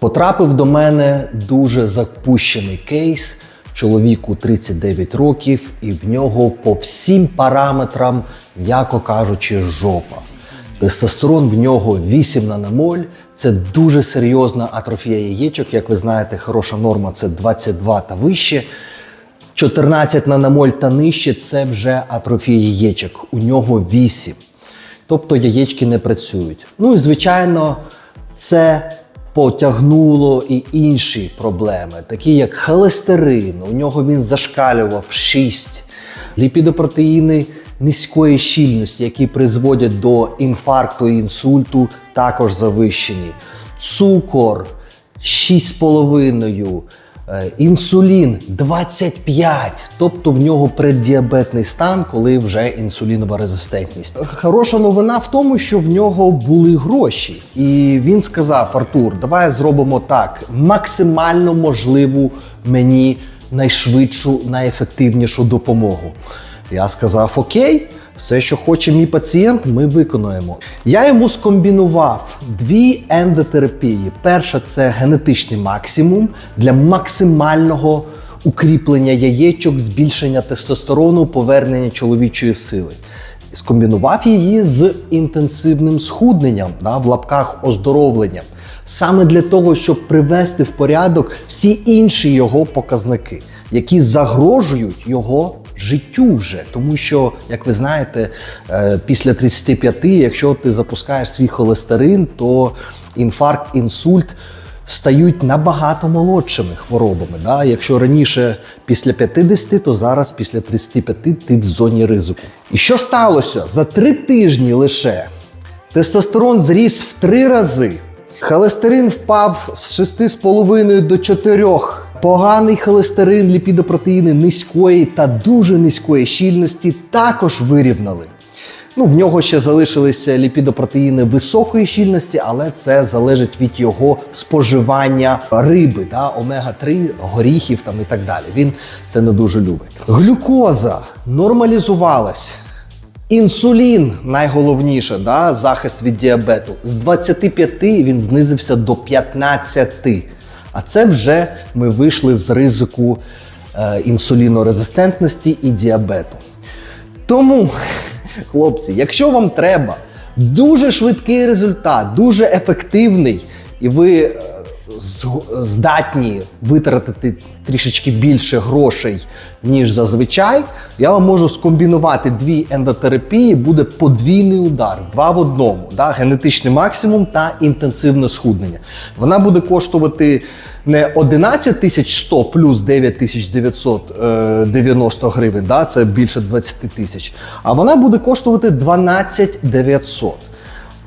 Потрапив до мене дуже запущений кейс. Чоловіку 39 років, і в нього по всім параметрам, м'яко кажучи, жопа. Тестостерон в нього 8 наномоль. Це дуже серйозна атрофія яєчок. Як ви знаєте, хороша норма це 22 та вище. 14 наномоль та нижче це вже атрофія яєчок. У нього 8. Тобто яєчки не працюють. Ну і звичайно, це потягнуло і інші проблеми, такі як холестерин. У нього він зашкалював 6. Ліпідопротеїни низької щільності, які призводять до інфаркту і інсульту, також завищені. Цукор 6,5. Е, Інсулін 25, тобто в нього преддіабетний стан, коли вже інсулінова резистентність. Хороша новина в тому, що в нього були гроші, і він сказав: Артур, давай зробимо так: максимально можливу мені найшвидшу, найефективнішу допомогу. Я сказав: Окей. Все, що хоче мій пацієнт, ми виконуємо. Я йому скомбінував дві ендотерапії. Перша це генетичний максимум для максимального укріплення яєчок, збільшення тестостерону, повернення чоловічої сили. Скомбінував її з інтенсивним схудненням, да, в лапках оздоровленням. Саме для того, щоб привести в порядок всі інші його показники, які загрожують його життю вже. Тому що, як ви знаєте, е, після 35, якщо ти запускаєш свій холестерин, то інфаркт, інсульт стають набагато молодшими хворобами. Да? Якщо раніше після 50, то зараз після 35 ти в зоні ризику. І що сталося? За три тижні лише тестостерон зріс в три рази. Холестерин впав з 6,5 до 4. Поганий холестерин, ліпідопротеїни низької та дуже низької щільності також вирівнали. Ну, в нього ще залишилися ліпідопротеїни високої щільності, але це залежить від його споживання риби, да, омега-3, горіхів там і так далі. Він це не дуже любить. Глюкоза нормалізувалась. Інсулін найголовніше, да, захист від діабету. З 25 він знизився до 15. А це вже ми вийшли з ризику е, інсулінорезистентності і діабету. Тому, хлопці, якщо вам треба дуже швидкий результат, дуже ефективний, і ви е, здатні витратити трішечки більше грошей, ніж зазвичай, я вам можу скомбінувати дві ендотерапії, буде подвійний удар, два в одному, да? генетичний максимум та інтенсивне схуднення. Вона буде коштувати не 11 тисяч 100 плюс 9 990 гривень, да? це більше 20 тисяч, а вона буде коштувати 12 900.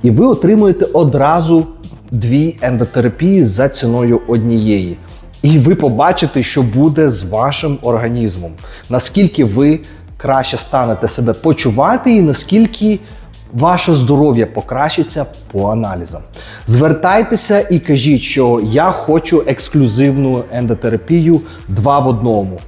І ви отримуєте одразу дві ендотерапії за ціною однієї. І ви побачите, що буде з вашим організмом, наскільки ви краще станете себе почувати, і наскільки ваше здоров'я покращиться по аналізам. Звертайтеся і кажіть, що я хочу ексклюзивну ендотерапію два в одному.